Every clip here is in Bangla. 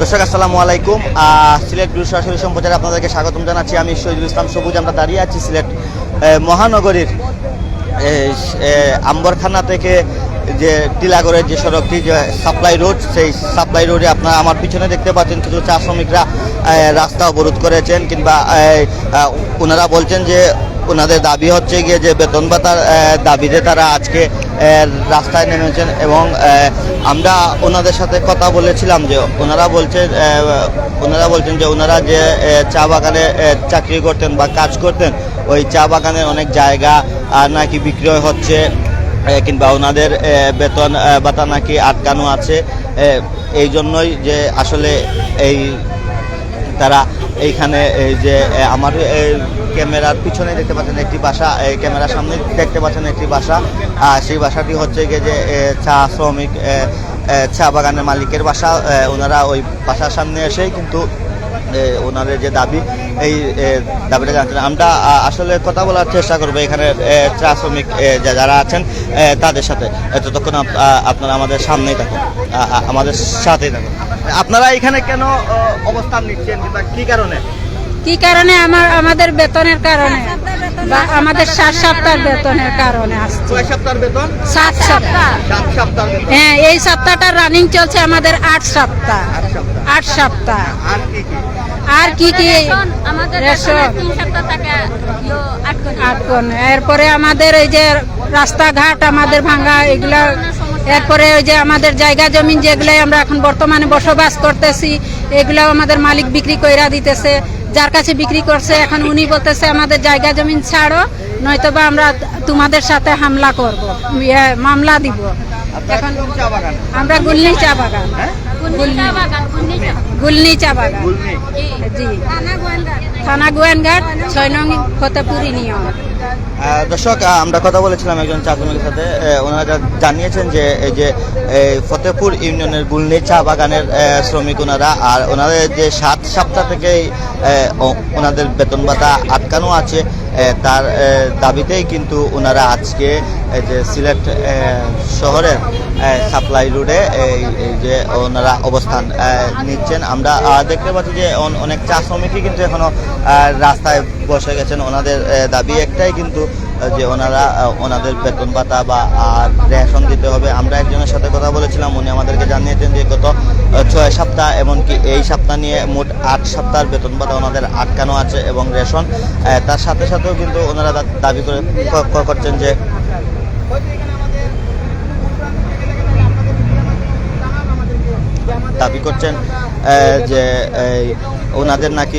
দর্শক, আসসালামু আলাইকুম। সিলেট দূর সরাসরি সম্প্রচারে আপনাদেরকে স্বাগতম জানাচ্ছি। আমি শহীদুল ইসলাম সবুজ, আমরা দাঁড়িয়ে আছি সিলেট মহানগরীর আম্বরখানা থেকে যে টিলাগড়ের যে সড়কটি, যে সাপ্লাই রোড, সেই সাপ্লাই রোডে আপনারা আমার পিছনে দেখতে পাচ্ছেন কিছু চা শ্রমিকরা রাস্তা অবরোধ করেছেন কিংবা ওনারা বলছেন যে ওনাদের দাবি হচ্ছে গিয়ে যে বেতন ভাতার দাবিতে তারা আজকে রাস্তায় নেমেছেন এবং আমরা ওনাদের সাথে কথা বলেছিলাম যে ওনারা বলছেন ওনারা বলছেন যে ওনারা যে চা বাগানে চাকরি করতেন বা কাজ করতেন, ওই চা বাগানের অনেক জায়গা নাকি বিক্রয় হচ্ছে কিংবা ওনাদের বেতন ভাতা নাকি আটকানো আছে এই জন্যই যে আসলে এই তারা এইখানে এই যে আমার ক্যামেরার পিছনে দেখতে পাচ্ছেন একটি বাসা এই ক্যামেরার সামনে দেখতে পাচ্ছেন একটি বাসা। আর সেই বাসাটি হচ্ছে গিয়ে যে চা শ্রমিক চা বাগানের মালিকের বাসা। ওনারা ওই বাসার সামনে এসেই কিন্তু ওনাদের যে দাবি এই দাবিটা জানছেন আমরা আসলে কথা বলার চেষ্টা করব এখানে চা শ্রমিক যারা আছেন তাদের সাথে। ততক্ষণ আপনারা আমাদের সামনেই থাকুন। আমাদের সাথেই থাকুন। আপনারা এখানে কেন অবস্থান নিচ্ছেন? কিংবা কি কারণে? কি কারণে? আমার আমাদের বেতনের কারণে। বা আমাদের সাত সপ্তাহ বেতনের কারণে আসছে। সপ্তাহের বেতন? সাত সপ্তাহ। সপ্তাহের হ্যাঁ এই সপ্তাহটা রানিং চলছে আমাদের আট সপ্তাহ। আট সপ্তাহ। আর কি কি? রেশন। আটকনি এরপরে আমাদের এই যে রাস্তাঘাট আমাদের ভাঙ্গা এগুলা এরপরে ওই যে আমাদের জায়গা জমিন যেগুলো আমরা এখন বর্তমানে বসবাস করতেছি এগুলো আমাদের মালিক বিক্রি কইরা দিতেছে। যার কাছে বিক্রি করছে এখন উনি বলতেছে আমাদের জায়গা জমিন ছাড়ো নয়তোবা আমরা তোমাদের সাথে হামলা করব। ইয়ে, মামলা দিব। আপনারা এখন কোন চা বাগান। আমরা গুলনি চা বাগান। হ্যাঁ? কুন্নি চা বাগান কুন্নি চা গুলনি চা বাগান। গুলনি। জি। থানা গোয়েনঘাট ছয় নং ফতেপুর ইউনিয়ন দর্শক আমরা কথা বলেছিলাম একজন চা সাথে ওনারা জানিয়েছেন যে এই যে ফতেপুর ইউনিয়নের গুলনি চা বাগানের শ্রমিক ওনারা আর ওনাদের যে সাত সপ্তাহ থেকে ওনাদের বেতন ভাতা আটকানো আছে তার দাবিতেই কিন্তু ওনারা আজকে যে সিলেট শহরের সাপ্লাই রোডে এই যে ওনারা অবস্থান নিচ্ছেন। আমরা দেখতে পাচ্ছি যে অনেক চা শ্রমিকই কিন্তু এখনও আহ, রাস্তায় বসে গেছেন ওনাদের দাবি একটাই কিন্তু, যে ওনারা ওনাদের বেতন ভাতা বা রেশন দিতে হবে। আমরা একজনের সাথে কথা বলেছিলাম, উনি আমাদেরকে জানিয়েছেন যে গত ছয় সপ্তাহ, এমনকি এই সপ্তাহ নিয়ে মোট আট সপ্তাহের বেতন ভাতা ওনাদের আটকানো আছে এবং রেশন তার সাথে সাথেও কিন্তু ওনারা দাবি করে করছেন যে দাবি করছেন যে ওনাদের নাকি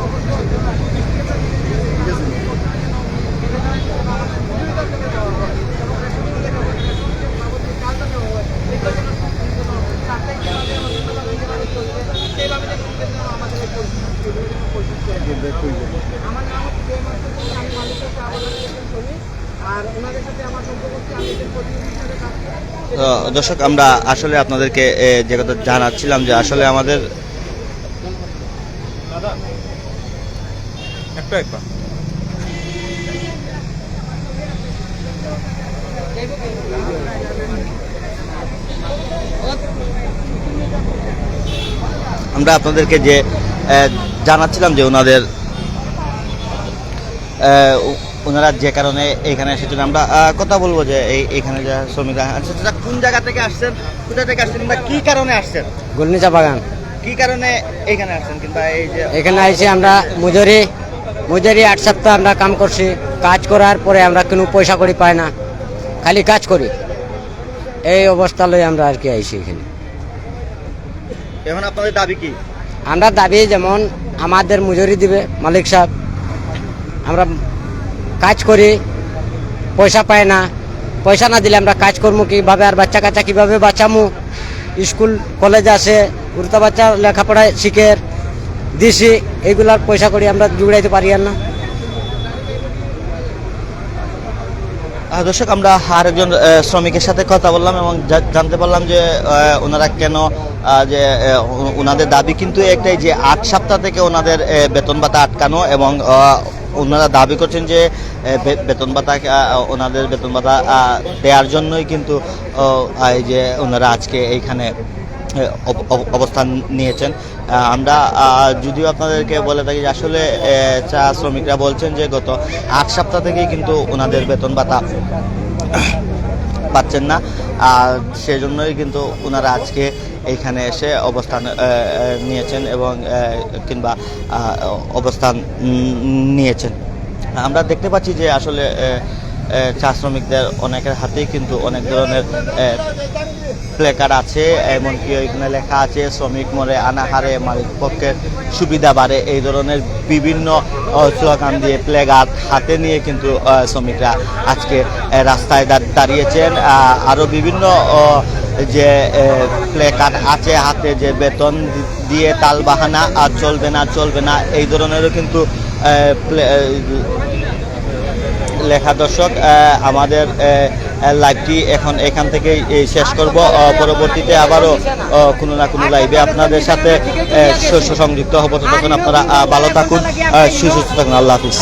দর্শক আমরা আসলে আপনাদেরকে যে কথা জানাচ্ছিলাম যে আসলে আমাদের একটা একটা আমরা আপনাদেরকে যে জানাচ্ছিলাম যে ওনাদের ওনারা যে কারণে এখানে এসেছেন আমরা কথা বলব যে এই এখানে যে শ্রমিকরা আচ্ছা কোন জায়গা থেকে আসছেন কোথা থেকে আসছেন বা কি কারণে আসছেন? গুলনিচা বাগান। কি কারণে এখানে আসছেন কিংবা এই যে এখানে আইসি আমরা মজুরি মজুরি আট সপ্তাহ আমরা কাম করছি কাজ করার পরে আমরা কোনো পয়সা করি পাই না খালি কাজ করি। এই অবস্থা লই আমরা আর কি আইসি এখানে। এখন আপনাদের দাবি কি? আমরা দাবি যেমন আমাদের মজুরি দিবে মালিক সাহেব আমরা কাজ করি, পয়সা পায় না। পয়সা না দিলে আমরা কাজ করব কীভাবে, আর বাচ্চা কাচ্চা কীভাবে বাঁচামু? স্কুল, কলেজ আছে উড়তা বাচ্চা লেখাপড়া শিখের দিছি এইগুলার পয়সা করি আমরা জুড়াইতে পারি আর না। দর্শক, আমরা আরেকজন শ্রমিকের সাথে কথা বললাম এবং জানতে পারলাম যে ওনারা কেন যে ওনাদের দাবি কিন্তু একটাই যে, আট সপ্তাহ থেকে ওনাদের বেতন ভাতা আটকানো এবং ওনারা দাবি করছেন যে বেতন ভাতা ওনাদের বেতন ভাতা দেওয়ার জন্যই কিন্তু এই যে ওনারা আজকে এইখানে অব- অব- অবস্থান নিয়েছেন। আমরা যদিও আপনাদেরকে বলে থাকি যে আসলে চা শ্রমিকরা বলছেন যে গত আট সপ্তাহ থেকেই কিন্তু ওনাদের বেতন ভাতা পাচ্ছেন না। আর সেজন্যই কিন্তু ওনারা আজকে এইখানে এসে অবস্থান নিয়েছেন এবং কিংবা অবস্থান নিয়েছেন। আমরা দেখতে পাচ্ছি যে আসলে চা শ্রমিকদের অনেকের হাতেই কিন্তু অনেক ধরনের প্লেকার্ড আছে এমনকি এখানে লেখা আছে শ্রমিক মরে আনাহারে মালিক পক্ষের সুবিধা বাড়ে এই ধরনের বিভিন্ন স্লোগান দিয়ে প্লেকার্ড হাতে নিয়ে কিন্তু শ্রমিকরা আজকে রাস্তায় দাঁড়িয়েছেন। আহ, আরও বিভিন্ন যে প্লেকার্ড আছে হাতে যে বেতন দিয়ে তাল বাহানা আর চলবে না চলবে না এই ধরনেরও কিন্তু লেখা দর্শক আমাদের লাইভটি এখন এখান থেকেই শেষ করব। পরবর্তীতে আবারও কোনো না কোনো লাইভে আপনাদের সাথে সংযুক্ত হব। তখন আপনারা ভালো থাকুন সুস্থ থাকুন। আল্লাহ হাফিজ।